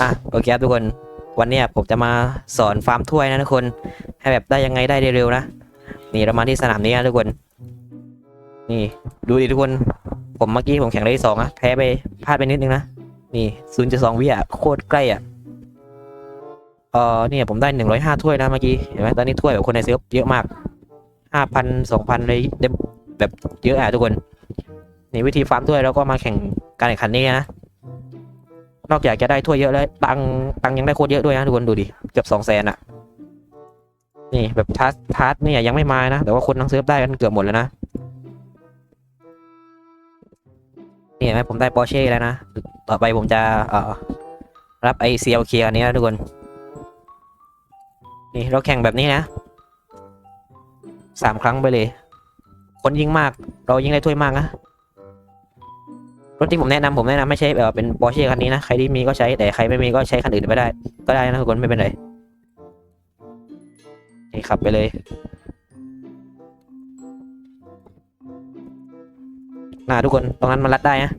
อะโอเคครับทุกคน วันนี้ผมจะมาสอนฟาร์มถ้วยนะทุกคน ให้แบบได้ยังไงได้เร็วๆนะ นี่เรามาที่สนามนี้นะทุกคน นี่ดูดิทุกคน ผมเมื่อกี้ผมแข่งได้ที่สองอะแพ้ไปพลาดไปนิดนึงนะ นี่ศูนย์จุดสองวิอะโคตรใกล้อะเออเนี่ยผมได้หนึ่งร้อยห้าถ้วยนะเมื่อกี้ เห็นไหมตอนนี้ถ้วยแบบคนในเซิร์ฟเยอะมากห้าพันสองพันเลยแบบเยอะอะทุกคน นี่วิธีฟาร์มถ้วยแล้วก็มาแข่งการแข่งขันนี้นะ นอกจากจะได้ถ้วยเยอะแล้วตังตังยังได้โคตรเยอะด้วยนะทุกคนดูดิเกือบสองแสนอะนี่แบบทัสทัสเนี่ยยังไม่มานะ แต่ว่าคนทั้งเซิร์ฟได้กันเกือบหมดแล้วนะนี่เห็นไหมผมได้ปอร์เช่แล้วนะ ต่อไปผมจะเอ่อรับไอซีเอลเคอันนี้นะทุกคน นี่เราแข่งแบบนี้นะสามครั้งไปเลย คนยิงมาก เรายิงได้ถ้วยมากนะ รถที่ผมแนะนำผมแนะนำไม่ใช่แบบเป็นปอร์เช่คันนี้นะใครที่มีก็ใช้แต่ใครไม่มีก็ใช้คันอื่นไปได้ ก็ได้นะทุกคนไม่เป็นไรนี่ขับไปเลย น่าทุกคนตรงนั้นมันรัดได้นะ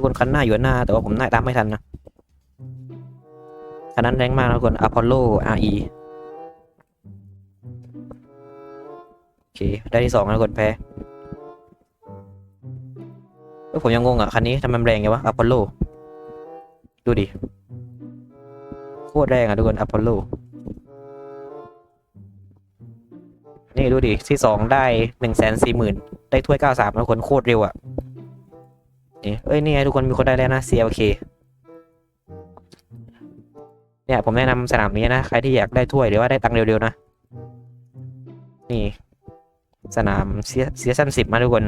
ทุกคนคันหน้าอยู่หน้า แต่ว่าผมหน้าตามไม่ทันนะคันนั้นแรงมากนะทุกคนอพอลโล RE โอเค ได้ที่สองนะทุกคนแพ้เอ้ผมยังงงอะ คันนี้ทำไมมันแรงไงวะอพอลโล ดูดิ โคตรแรงอะทุกคนอพอลโล นี่ดูดิ ที่สองได้หนึ่งแสนสี่หมื่นได้ถ้วยเก้าสามทุกคนโคตรเร็วอะ นี่เอ้ยนี่ไงทุกคนมีคนได้แล้วนะ CLK เนี่ยผมแนะนำสนามนี้นะใครที่อยากได้ถ้วยหรือว่าได้ตังค์เร็วๆนะ นี่ สนามเซียเซียซันสิบมาทุกคน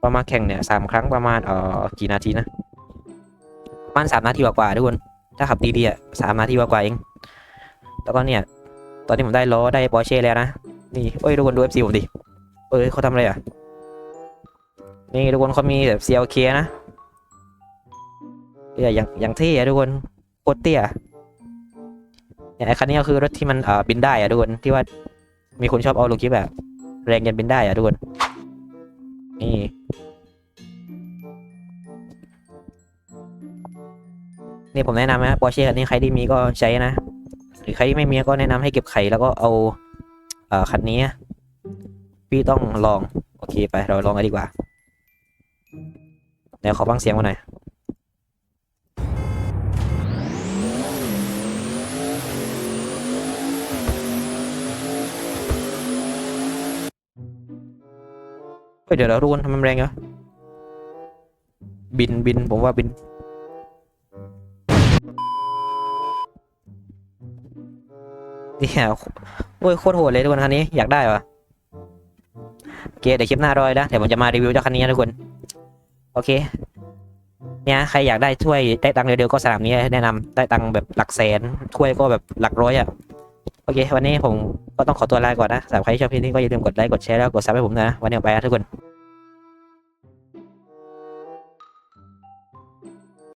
พอมาแข่งเนี่ยสามครั้งประมาณเอ่อกี่นาทีนะประมาณสามนาทีกว่าๆทุกคน ถ้าขับดีๆอะสามนาทีกว่าๆเองแล้วก็เนี่ย ตอนนี้ผมได้ล้อได้ปอร์เช่แล้วนะนี่เอ้ยทุกคนดู FC ผมดิเอ้ยเขาทำอะไรอะ นี่ทุกคนเขามีแบบ CLK นะเนี่ยอย่างอย่างเท่อะทุกคนโคตรเตี้ยเนี่ยไอ้คันนี้ก็คือรถที่มันเอ่อบินได้อะทุกคนที่ว่ามีคนชอบเอาลงคลิปแบบแรงยันบินได้อะทุกคน นี่นี่ผมแนะนำนะปอร์เช่คันนี้ใครที่มีก็ใช้นะ หรือใครที่ไม่มีก็แนะนำให้เก็บไข่แล้วก็เอาเอ่อคันนี้พี่ต้องลอง โอเคไปเราลองกันดีกว่า เดี๋ยวขอฟังเสียงมาหน่อยเฮ้ยเดี๋ยวเราดูกันทำมันแรงเหรอบินบินผมว่าบิน เนี่ยโอ้ยโคตรโหดเลยทุกคนคันนี้อยากได้ปะโอเคเดี๋ยวคลิปหน้ารอยนะเดี๋ยวผมจะมารีวิวเจ้าคันนี้นะทุกคน โอเค เนี่ยใครอยากได้ถ้วยได้ตังค์เร็วๆก็สนามนี้แนะนำได้ตังค์แบบหลักแสนถ้วยก็แบบหลักร้อยอะโอเค วันนี้ผมก็ต้องขอตัวลาก่อนนะสำหรับใครที่ชอบคลิปนี้ก็อย่าลืมกดไลค์กดแชร์แล้วกดซับให้ผมนะวันนี้ไปนะทุกคน